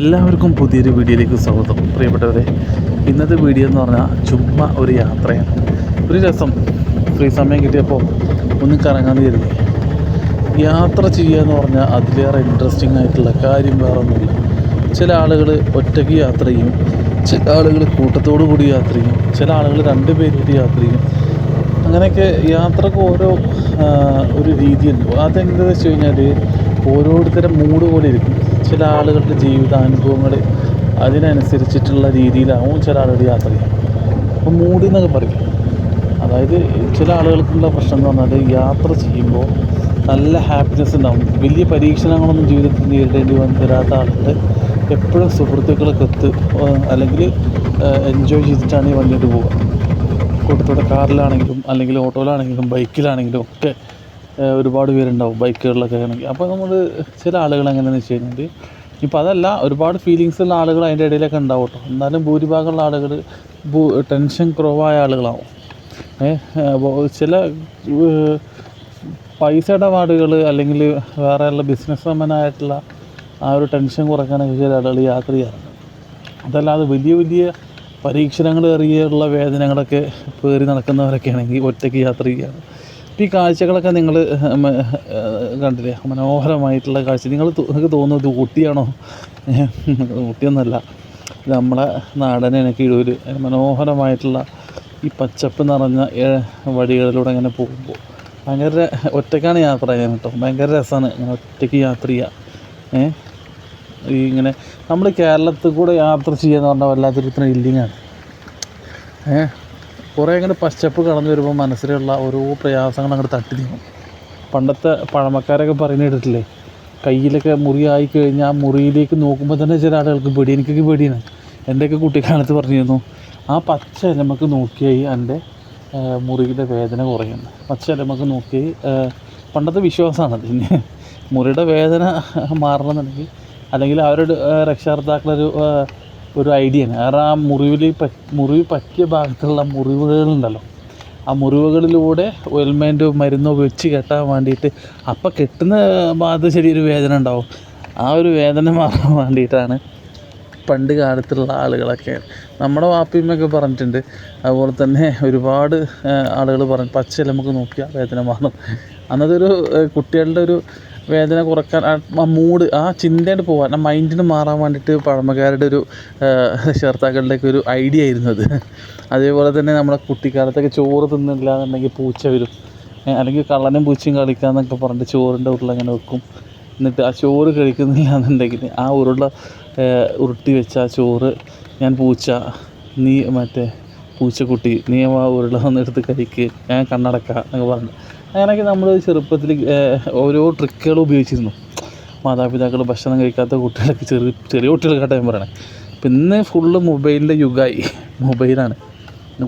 എല്ലാവർക്കും പുതിയൊരു വീഡിയോയിലേക്ക് സ്വാഗതം. പ്രിയപ്പെട്ടവരെ ഇന്നത്തെ വീഡിയോ എന്ന് പറഞ്ഞാൽ ചുമ്മാ ഒരു യാത്രയാണ്. ഒരു രസം ഫ്രീ സമയം കിട്ടിയപ്പോൾ ഒന്ന് കറങ്ങാൻ കരുതി. യാത്ര ചെയ്യുക എന്ന് പറഞ്ഞാൽ അതിലേറെ ഇൻട്രസ്റ്റിംഗ് ആയിട്ടുള്ള കാര്യം വേറെ ഒന്നുമില്ല ചില ആളുകൾ ഒറ്റയ്ക്ക് യാത്ര ചെയ്യും ചില ആളുകൾ കൂട്ടത്തോടു കൂടി യാത്ര ചെയ്യും ചില ആളുകൾ രണ്ട് പേരായിട്ട് യാത്ര ചെയ്യും. അങ്ങനെയൊക്കെ യാത്രയ്ക്ക് ഓരോ ഒരു രീതിയുണ്ട്. അതെന്താണെന്ന് വെച്ച് കഴിഞ്ഞാൽ ഓരോരുത്തരുടെ മൂഡ് പോലെ ഇരിക്കും. ചില ആളുകളുടെ ജീവിതാനുഭവങ്ങൾ അതിനനുസരിച്ചിട്ടുള്ള രീതിയിലാവും ചില ആളുകൾ യാത്ര ചെയ്യുക. അപ്പോൾ മൂടി എന്നൊക്കെ പറയും. അതായത് ചില ആളുകൾക്കുള്ള പ്രശ്നം എന്ന് പറഞ്ഞാൽ യാത്ര ചെയ്യുമ്പോൾ നല്ല ഹാപ്പിനെസ് ഉണ്ടാവും. വലിയ പരീക്ഷണങ്ങളൊന്നും ജീവിതത്തിൽ നേരിടേണ്ടി വന്ന് തരാത്ത ആളുകൾ എപ്പോഴും സുഹൃത്തുക്കളൊക്കെ എത്ത് അല്ലെങ്കിൽ എൻജോയ് ചെയ്തിട്ടാണ് ഈ വണ്ടിയിട്ട് പോവുക. കൂട്ടത്തോടെ കാറിലാണെങ്കിലും അല്ലെങ്കിൽ ഓട്ടോയിലാണെങ്കിലും ബൈക്കിലാണെങ്കിലും ഒക്കെ ഒരുപാട് പേരുണ്ടാവും ബൈക്കുകളിലൊക്കെ ആണെങ്കിൽ. അപ്പോൾ നമ്മൾ ചില ആളുകൾ എങ്ങനെയാണെന്ന് വെച്ച് കഴിഞ്ഞാൽ ഇപ്പോൾ അതല്ല ഒരുപാട് ഫീലിങ്സ് ഉള്ള ആളുകൾ അതിന്റെ ഇടയിലൊക്കെ ഉണ്ടാവും കേട്ടോ എന്നാലും ഭൂരിഭാഗമുള്ള ആളുകൾ ഭൂ ടെൻഷൻ കുറവായ ആളുകളാവും. അപ്പോൾ ചില പൈസ ഇടപാടുകൾ അല്ലെങ്കിൽ വേറെ ഉള്ള ബിസിനസ് സംബന്ധമായിട്ടുള്ള ആ ഒരു ടെൻഷൻ കുറയ്ക്കാനൊക്കെ ചില ആളുകൾ യാത്ര ചെയ്യാറുണ്ട്. അതല്ലാതെ വലിയ വലിയ പരീക്ഷണങ്ങൾ എറിയുള്ള വേദനകളൊക്കെ പേറി നടക്കുന്നവരൊക്കെ ആണെങ്കിൽ ഒറ്റയ്ക്ക് യാത്ര ഇപ്പോൾ ഈ കാഴ്ചകളൊക്കെ നിങ്ങൾ കണ്ടില്ലേ? മനോഹരമായിട്ടുള്ള കാഴ്ച. നിങ്ങൾ നിങ്ങൾക്ക് തോന്നുന്നു ഇത് ഊട്ടിയാണോ? ഊട്ടിയൊന്നുമല്ല. നമ്മളെ നാടനാണ് കിഴൂർ മനോഹരമായിട്ടുള്ള ഈ പച്ചപ്പ് നിറഞ്ഞ വഴികളിലൂടെ ഇങ്ങനെ പോകുമ്പോൾ ഭയങ്കര ഒറ്റയ്ക്കാണ് യാത്ര ചെയ്യാൻ കേട്ടോ. ഭയങ്കര രസമാണ് ഇങ്ങനെ ഒറ്റയ്ക്ക് യാത്ര ചെയ്യുക ഏഹ് ഈ ഇങ്ങനെ നമ്മൾ കേരളത്തിൽ കൂടെ യാത്ര ചെയ്യുക എന്ന് പറഞ്ഞാൽ വല്ലാത്തൊരു ത്രില്ലിങ്ങാണ് ഏ? കുറേ ഇങ്ങനെ പശ്ചപ്പ് കടന്നു വരുമ്പോൾ മനസ്സിലുള്ള ഓരോ പ്രയാസങ്ങൾ അങ്ങോട്ട് തട്ടി നീങ്ങും. പണ്ടത്തെ പഴമക്കാരൊക്കെ പറയുന്നത് കേട്ടിട്ടില്ലേ? കയ്യിലൊക്കെ മുറിയായി കഴിഞ്ഞാൽ ആ മുറിയിലേക്ക് നോക്കുമ്പോൾ തന്നെ ചില ആളുകൾക്ക് പേടി. എനിക്കൊക്കെ പേടിയാണ്. എന്റെയൊക്കെ കുട്ടിക്കാലത്ത് പറഞ്ഞിരുന്നു. ആ പച്ച നമുക്ക് നോക്കിയായി എന്റെ മുറിയുടെ വേദന കുറയുന്നു. പച്ച നമുക്ക് നോക്കി പണ്ടത്തെ വിശ്വാസമാണത് പിന്നെ മുറിയുടെ വേദന മാറണമെന്നുണ്ടെങ്കിൽ അല്ലെങ്കിൽ അവരുടെ രക്ഷകർത്താക്കളൊരു ഒരു ഐഡിയയാണ് കാരണം ആ മുറിവിൽ മുറിവ് പറ്റിയ ഭാഗത്തുള്ള മുറിവുകളുണ്ടല്ലോ. ആ മുറിവുകളിലൂടെ ഓയിൽമെന്റോ മരുന്നോ വെച്ച് കെട്ടാൻ വേണ്ടിയിട്ട് അപ്പം കെട്ടുന്ന ഭാഗത്ത് ചെറിയൊരു വേദന ഉണ്ടാവും. ആ ഒരു വേദന മാറാൻ വേണ്ടിയിട്ടാണ് പണ്ട് കാലത്തുള്ള ആളുകളൊക്കെ. നമ്മുടെ വാപ്പിയമ്മയൊക്കെ പറഞ്ഞിട്ടുണ്ട്. അതുപോലെ തന്നെ ഒരുപാട് ആളുകൾ പറഞ്ഞു പച്ച നമുക്ക് നോക്കിയാൽ വേദന മാറും. അന്നതൊരു കുട്ടികളുടെ ഒരു വേദന കുറയ്ക്കാൻ ആ മൂഡ് ആ ചിന്തയായിട്ട് പോകാൻ ആ മൈൻഡിന് മാറാൻ വേണ്ടിയിട്ട് പഴമക്കാരുടെ ഒരു രക്ഷകർത്താക്കളുടെയൊക്കെ ഒരു ഐഡിയ ആയിരുന്നു അത്. അതേപോലെ തന്നെ നമ്മുടെ കുട്ടിക്കാലത്തൊക്കെ ചോറ് തിന്നില്ല എന്നുണ്ടെങ്കിൽ പൂച്ച വരും. അല്ലെങ്കിൽ കള്ളനും പൂച്ചയും കളിക്കാന്നൊക്കെ പറഞ്ഞിട്ട് ചോറിന്റെ ഉരുള അങ്ങനെ വെക്കും. എന്നിട്ട് ആ ചോറ് കഴിക്കുന്നില്ല എന്നുണ്ടെങ്കിൽ ആ ഉരുള ഉരുട്ടി വെച്ച ആ ചോറ് ഞാൻ പൂച്ച നീ മറ്റേ പൂച്ചക്കുട്ടി നീ ആ ഉരുള ഒന്ന് എടുത്ത് കഴിക്ക് ഞാൻ കണ്ണടക്കുക എന്നൊക്കെ പറഞ്ഞു. അങ്ങനെയൊക്കെ നമ്മൾ ചെറുപ്പത്തിൽ ഓരോ ട്രിക്കുകൾ ഉപയോഗിച്ചിരുന്നു. മാതാപിതാക്കൾ ഭക്ഷണം കഴിക്കാത്ത കുട്ടികളൊക്കെ ചെറിയ ചെറിയ കുട്ടികൾക്കാട്ടെ ഞാൻ പറയണേ. പിന്നെ ഫുള്ള് മൊബൈലിന്റെ യുഗമായി മൊബൈലാണ്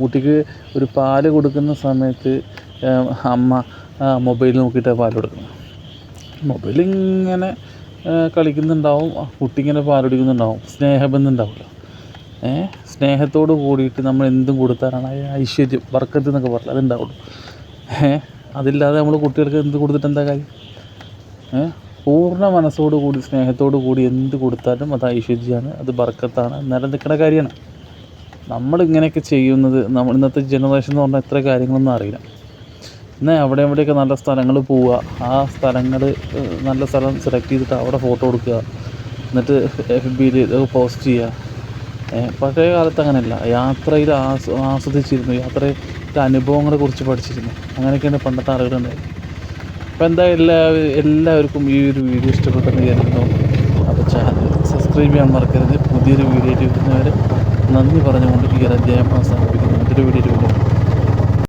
കുട്ടിക്ക് ഒരു പാൽ കൊടുക്കുന്ന സമയത്ത് അമ്മ മൊബൈൽ നോക്കിയിട്ടാണ് പാൽ കൊടുക്കുന്നത്. മൊബൈലിങ്ങനെ കളിക്കുന്നുണ്ടാവും. കുട്ടി ഇങ്ങനെ പാൽ കുടിക്കുന്നുണ്ടാവും. സ്നേഹബന്ധം ഉണ്ടാവില്ല ഏ സ്നേഹത്തോട് കൂടിയിട്ട് നമ്മൾ എന്തും കൊടുത്താലാണ് ഐശ്വര്യം വർക്കത്ത് എന്നൊക്കെ പറഞ്ഞാൽ അതുണ്ടാവുള്ളൂ. ഏ അതില്ലാതെ നമ്മൾ കുട്ടികൾക്ക് എന്ത് കൊടുത്തിട്ട് എന്താ കാര്യം? പൂർണ മനസ്സോടു കൂടി സ്നേഹത്തോടു കൂടി എന്ത് കൊടുത്താലും അത് ഐശ്വര്യമാണ് അത് ബർക്കത്താണ് നിലനിൽക്കുന്ന കാര്യമാണ്. നമ്മൾ ഇങ്ങനെയൊക്കെ ചെയ്യുന്നത് നമ്മൾ ഇന്നത്തെ ജനറേഷൻ എന്ന് പറഞ്ഞാൽ ഇത്ര കാര്യങ്ങളൊന്നും അറിയില്ല. എന്നാൽ അവിടെ എവിടെയൊക്കെ നല്ല സ്ഥലങ്ങൾ പോവുക ആ സ്ഥലങ്ങൾ നല്ല സ്ഥലം സെലക്ട് ചെയ്തിട്ട് അവിടെ ഫോട്ടോ എടുക്കുക എന്നിട്ട് എഫ് ബിയിൽ പോസ്റ്റ് ചെയ്യുക. പഴയ കാലത്ത് അങ്ങനെയല്ല. യാത്രയിൽ ആസ്വദിച്ചിരുന്നു. ആസ്വദിച്ചിരുന്നു യാത്രയുടെ അനുഭവങ്ങളെ കുറിച്ച് പഠിച്ചിരുന്നു. അങ്ങനെയൊക്കെയാണ് പണ്ടത്തെ ആളുകളുണ്ടായിരുന്നത് അപ്പോൾ എന്താ എല്ലാ എല്ലാവർക്കും ഈ ഒരു വീഡിയോ ഇഷ്ടപ്പെട്ടെന്ന് കരുതുന്നു. അപ്പോൾ ചാനൽ സബ്സ്ക്രൈബ് ചെയ്യാൻ മറക്കരുത്. പുതിയൊരു വീഡിയോ വരുന്നവരെ നന്ദി പറഞ്ഞുകൊണ്ട് ഈ ഒരു അധ്യായം അവസാനിപ്പിക്കുന്നു. മറ്റൊരു വീഡിയോ